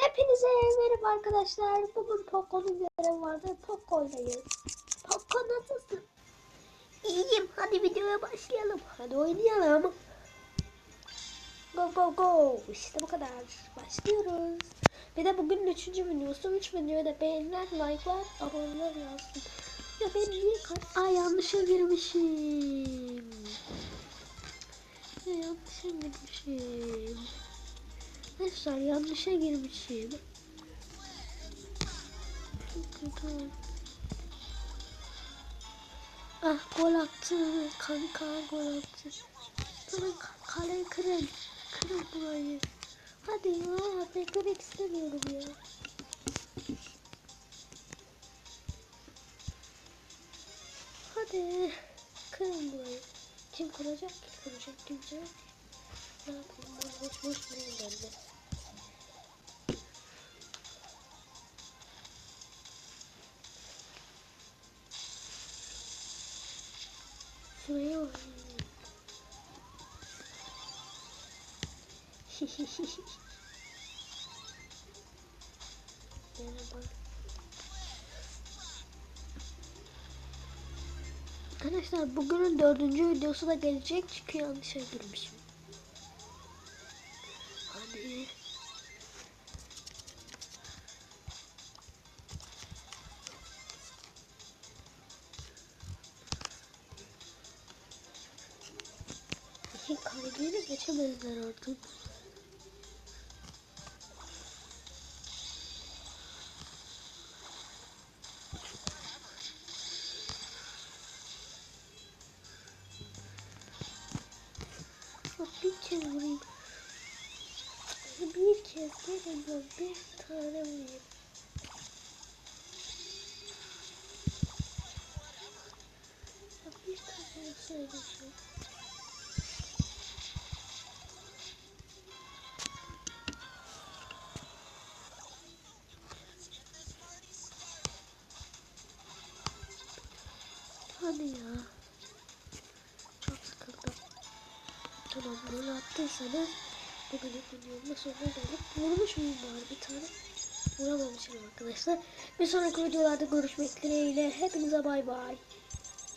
Hepinize merhaba arkadaşlar. Bugün Poco'nun görevi vardı. Poco'ydayız. Poco nasılsın? İyiyim. Hadi videoya başlayalım. Hadi oynayalım. Go go go. İşte bu kadar. Başlıyoruz. Bir de bugün üçüncü videosu. Üç videoya da beğeniler, like'lar, aboneler yazsın. Ya ben niye kaç... Aa yanlışa girmişim. Ya yanlışa girmişim. Arkadaşlar yanlışa girmişim. Ah gol attı. Kanka gol attı. Durun ka- kaleyi kırın. Kırın burayı. Hadi ya beklemek istemiyorum ya. Hadi. Kırın burayı. Kim kıracak ki? Kıracak kimse yok. Boş boş. Arkadaşlar bugünün dördüncü videosu da gelecek çünkü yanlışa girmişim. Hadi. İki kaydıyla geçemezler artık. Bak bir kez. Kez bir tane vurayım. Bir tane şu. Hadi ya. Çok sıkıldım. Tamam bunu attıysanız bugünün videomun sonuna gelip vurmuş muyum bari bir tane? Vuramamışım arkadaşlar. Bir sonraki videolarda görüşmek dileğiyle. Hepinize bay bay.